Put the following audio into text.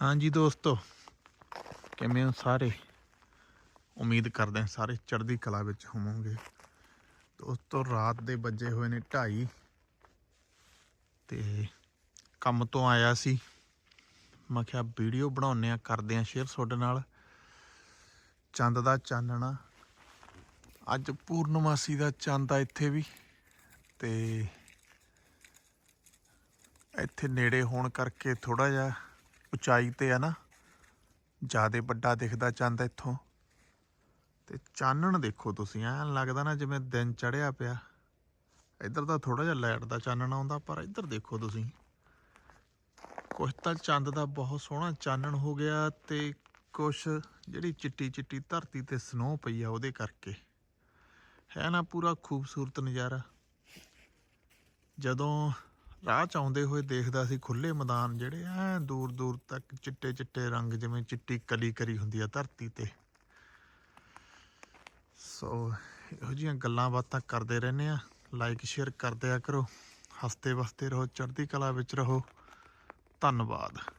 ਹਾਂਜੀ ਦੋਸਤੋ, ਕਿਵੇਂ ਹੋ ਸਾਰੇ? ਉਮੀਦ ਕਰਦੇ ਹਾਂ ਸਾਰੇ ਚੜ੍ਹਦੀ ਕਲਾ ਵਿੱਚ ਹੋਵੋਗੇ। ਦੋਸਤੋ, ਰਾਤ ਦੇ ਵੱਜੇ ਹੋਏ ਨੇ 2:30 ਤੇ ਕੰਮ ਤੋਂ ਆਇਆ ਸੀ। ਮੈਂ ਕਿਹਾ ਵੀਡੀਓ ਬਣਾਉਣੇ ਆ ਕਰਦੇ ਆ ਸ਼ੇਅਰ ਤੁਹਾਡੇ ਨਾਲ। ਚੰਦ ਦਾ ਚਾਨਣਾ ਅੱਜ ਪੂਰਨਮਾਸੀ ਦਾ ਚੰਦ ਆ ਇੱਥੇ ਵੀ। ਤੇ ਇੱਥੇ ਨੇੜੇ ਹੋਣ ਕਰਕੇ ਥੋੜਾ ਜਿਹਾ ਉਚਾਈ ਤੇ ਆ ਨਾ, ਜ਼ਿਆਦਾ ਵੱਡਾ ਦਿਖਦਾ ਚੰਦ ਇੱਥੋਂ। ਤੇ ਚਾਨਣ ਦੇਖੋ ਤੁਸੀਂ ਐਂ ਲੱਗਦਾ ਨਾ ਜਿਵੇਂ ਦਿਨ ਚੜਿਆ ਪਿਆ। ਇੱਧਰ ਤਾਂ ਥੋੜਾ ਜਿਹਾ ਲਾਈਟ ਦਾ ਚਾਨਣ ਆਉਂਦਾ, ਪਰ ਇੱਧਰ ਦੇਖੋ ਤੁਸੀਂ। ਕੁਛ ਤਾਂ ਚੰਦ ਦਾ ਬਹੁਤ ਸੋਹਣਾ ਚਾਨਣ ਹੋ ਗਿਆ ਤੇ ਕੁਛ ਜਿਹੜੀ ਚਿੱਟੀ ਚਿੱਟੀ ਧਰਤੀ ਤੇ ਸਨੋ ਪਈ ਆ ਉਹਦੇ ਕਰਕੇ। ਹੈ ਨਾ ਪੂਰਾ ਖੂਬਸੂਰਤ ਨਜ਼ਾਰਾ। ਜਦੋਂ ਰਾਹ ਚ ਆਉਂਦੇ ਹੋਏ ਦੇਖਦਾ ਸੀ ਖੁੱਲੇ ਮੈਦਾਨ ਜਿਹੜੇ ਐ ਦੂਰ ਦੂਰ ਤੱਕ ਚਿੱਟੇ ਚਿੱਟੇ ਰੰਗ ਜਿਵੇਂ ਚਿੱਟੀ ਕਲੀ ਕਰੀ ਹੁੰਦੀ ਆ ਧਰਤੀ ਤੇ। ਸੋ ਇਹੋ ਜਿਹੀਆਂ ਗੱਲਾਂ ਬਾਤਾਂ ਕਰਦੇ ਰਹਿੰਦੇ ਆ। ਲਾਈਕ ਸ਼ੇਅਰ ਕਰਦੇ ਆ ਕਰੋ। ਹੱਸਦੇ ਵਸਦੇ ਰਹੋ, ਚੜ੍ਹਦੀ ਕਲਾ ਵਿੱਚ ਰਹੋ। ਧੰਨਵਾਦ।